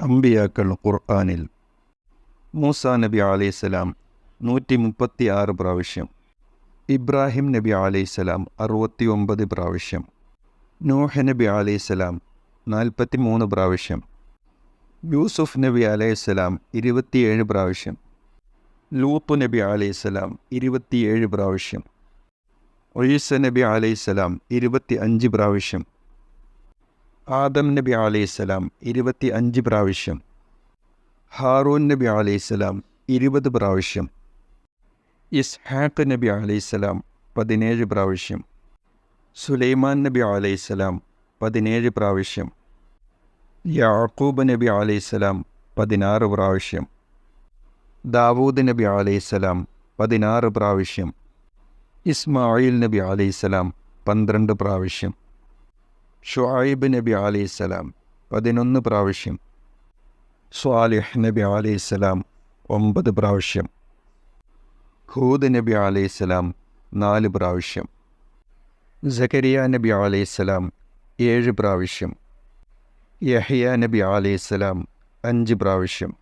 അമ്പിയാക്കൾ ഖുർആാനിൽ. മൂസ നബി അലൈസലാം നൂറ്റി മുപ്പത്തി ആറ് പ്രാവശ്യം. ഇബ്രാഹിം നബി അലൈസലാം അറുപത്തി ഒമ്പത് പ്രാവശ്യം. നൂഹ് നബി അലൈസലാം നാൽപ്പത്തി മൂന്ന് പ്രാവശ്യം. യൂസുഫ് നബി അലൈസലാം ഇരുപത്തിയേഴ് പ്രാവശ്യം. ലൂത്ത് നബി അലൈസലാം ഇരുപത്തിയേഴ് പ്രാവശ്യം. ഒയ്സ നബി അലൈസലാം ഇരുപത്തി അഞ്ച് പ്രാവശ്യം. ആദം നബി അലൈഹിസ്സലാം ഇരുപത്തി അഞ്ച് പ്രാവശ്യം. ഹാറൂൻ നബി അലൈഹിസ്സലാം ഇരുപത് പ്രാവശ്യം. ഇസ്ഹാഖ് നബി അലൈഹിസ്സലാം പതിനേഴ് പ്രാവശ്യം. സുലൈമാൻ നബി അലൈഹിസ്സലാം പതിനേഴ് പ്രാവശ്യം. യാക്കൂബ് നബി അലൈഹിസ്സലാം പതിനാറ് പ്രാവശ്യം. ദാവൂദ് നബി അലൈഹിസ്സലാം പതിനാറ് പ്രാവശ്യം. ഇസ്മായിൽ നബി അലൈഹിസ്സലാം പന്ത്രണ്ട് പ്രാവശ്യം. ഷുഐബ് നബി അലൈഹിസ്സലാം പതിനൊന്ന് പ്രാവശ്യം. സ്വാലിഹ് നബി അലൈഹിസ്സലാം ഒമ്പത് പ്രാവശ്യം. ഹൂദ് നബി അലൈഹിസ്സലാം നാല് പ്രാവശ്യം. സക്കരിയ നബി അലൈഹിസ്സലാം ഏഴ് പ്രാവശ്യം. യഹിയ നബി അലൈഹിസ്സലാം അഞ്ച് പ്രാവശ്യം.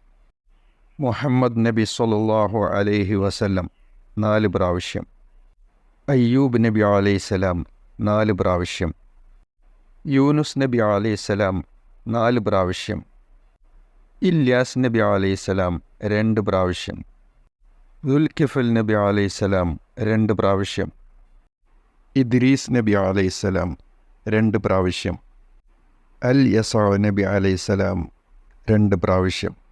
മുഹമ്മദ് നബി സൊല്ലാഹു അലൈഹി വസല്ലം നാല് പ്രാവശ്യം. അയ്യൂബ് നബി അലൈഹിസ്സലാം നാല് പ്രാവശ്യം. യൂനുസ് നബി അലൈഹിസ്സലാം നാല് പ്രാവശ്യം. ഇല്യാസ് നബി അലൈഹിസ്സലാം രണ്ട് പ്രാവശ്യം. ദുൽഖിഫൽ നബി അലൈഹിസ്സലാം രണ്ട് പ്രാവശ്യം. ഇദ്രീസ് നബി അലൈഹിസ്സലാം രണ്ട് പ്രാവശ്യം. അൽ യസാ നബി അലൈഹിസ്സലാം രണ്ട് പ്രാവശ്യം.